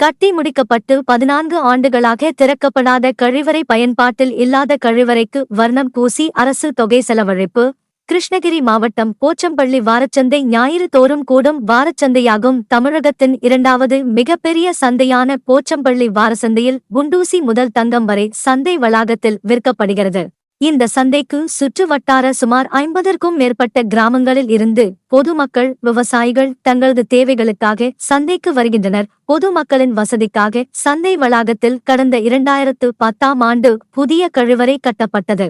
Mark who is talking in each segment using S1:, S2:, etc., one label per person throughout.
S1: கட்டி முடிக்கப்பட்டு பதினான்கு ஆண்டுகளாக திறக்கப்படாத கழிவறை பயன்பாட்டில் இல்லாத கழிவறைக்கு வர்ணம் பூசி அரசு தொகை செலவழிப்பு. கிருஷ்ணகிரி மாவட்டம் போச்சம்பள்ளி வாரச்சந்தை ஞாயிறு தோறும் கூடும் வாரச்சந்தையாகும் தமிழகத்தின் இரண்டாவது மிகப்பெரிய சந்தையான போச்சம்பள்ளி வாரசந்தையில் குண்டூசி முதல் தங்கம் வரை சந்தை வளாகத்தில் விற்கப்படுகிறது. இந்த சந்தைக்கு சுற்று வட்டார சுமார் ஐம்பதற்கும் மேற்பட்ட கிராமங்களில் இருந்து பொதுமக்கள் விவசாயிகள் தங்களது தேவைகளுக்காக சந்தைக்கு வருகின்றனர். பொதுமக்களின் வசதிக்காக சந்தை வளாகத்தில் கடந்த இரண்டாயிரத்து பத்தாம் ஆண்டு புதிய கழிவறை கட்டப்பட்டது.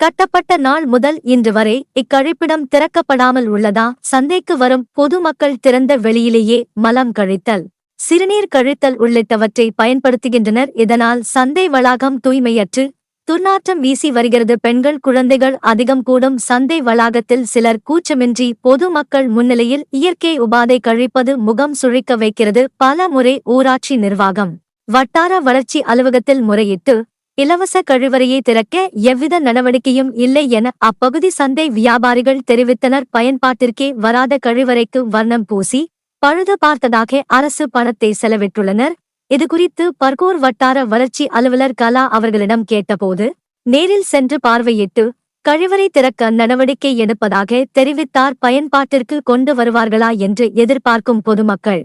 S1: கட்டப்பட்ட நாள் முதல் இன்று வரை இக்கழிப்பிடம் திறக்கப்படாமல் உள்ளதா? சந்தைக்கு வரும் பொதுமக்கள் திறந்த வெளியிலேயே மலம் கழித்தல் சிறுநீர் கழித்தல் உள்ளிட்டவற்றை பயன்படுத்துகின்றனர். இதனால் சந்தை வளாகம் தூய்மையற்று துர்நாற்றம் வீசி வருகிறது. பெண்கள் குழந்தைகள் அதிகம் கூடும். சந்தை வளாகத்தில் சிலர் கூச்சமின்றி பொதுமக்கள் முன்னிலையில் இயற்கை உபாதை கழிப்பது முகம் சுழிக்க வைக்கிறது. பல முறை ஊராட்சி நிர்வாகம் வட்டார வளர்ச்சி அலுவலகத்தில் முறையிட்டு இலவச கழிவறையை திறக்க எவ்வித நடவடிக்கையும் இல்லை என அப்பகுதி சந்தை வியாபாரிகள் தெரிவித்தனர். பயன்பாட்டிற்கே வராத கழிவறைக்கு வர்ணம் பூசி பழுது பார்த்ததாக அரசு பணத்தை செலவிட்டுள்ளனர். இதுகுறித்து பர்கூர் வட்டார வளர்ச்சி அலுவலர் கலா அவர்களிடம் கேட்டபோது நேரில் சென்று பார்வையிட்டு கழிவறை திறக்க நடவடிக்கை எடுப்பதாக தெரிவித்தார் பயன்பாட்டிற்கு கொண்டு வருவார்களா என்று எதிர்பார்க்கும் பொதுமக்கள்.